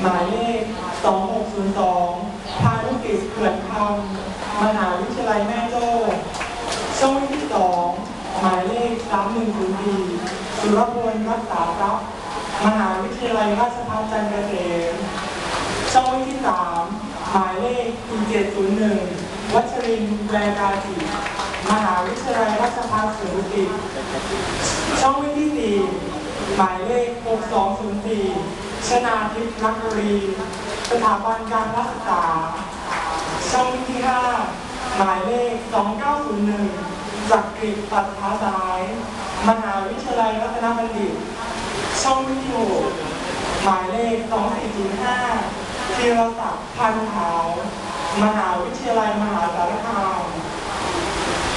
หมายเลข 2602 พานุกิจเขื่อนคำมหาวิทยาลัยแม่โจ้ช่องที่2หมายเลข 3104สุรพลรักษาทรัพย์มหาวิทยาลัยราชภัฏจันทร์เกษมช่องที่ 3 หมายเลข4701 วัชรินทร์แวกาจิมหาวิทยาลัยราชภัฏสุรุกิช่องที่ 4 หมายเลข 6204 ชนาทิพย์นักรี สถาบันการรักษา ช่องที่ 5 หมายเลข 2901 จักริดปัตภาสาย มหาวิทยาลัยรัตนบัณฑิต ช่องที่ 6 หมายเลข 2405ธีรศักดิ์พันขาว มหาวิทยาลัยมหาสารคาม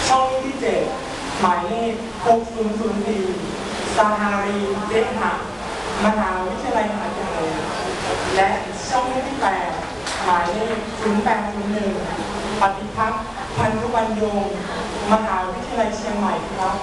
ช่องที่ 7 หมายเลข 6004 สหารีเจหะมหาวิทยาลัยมหาวิทยาลัย และช่องที่8หมายเลข0801ปฏิพัฒน์พันธุบรรยง มหาวิทยาลัยเชียงใหม่ครับ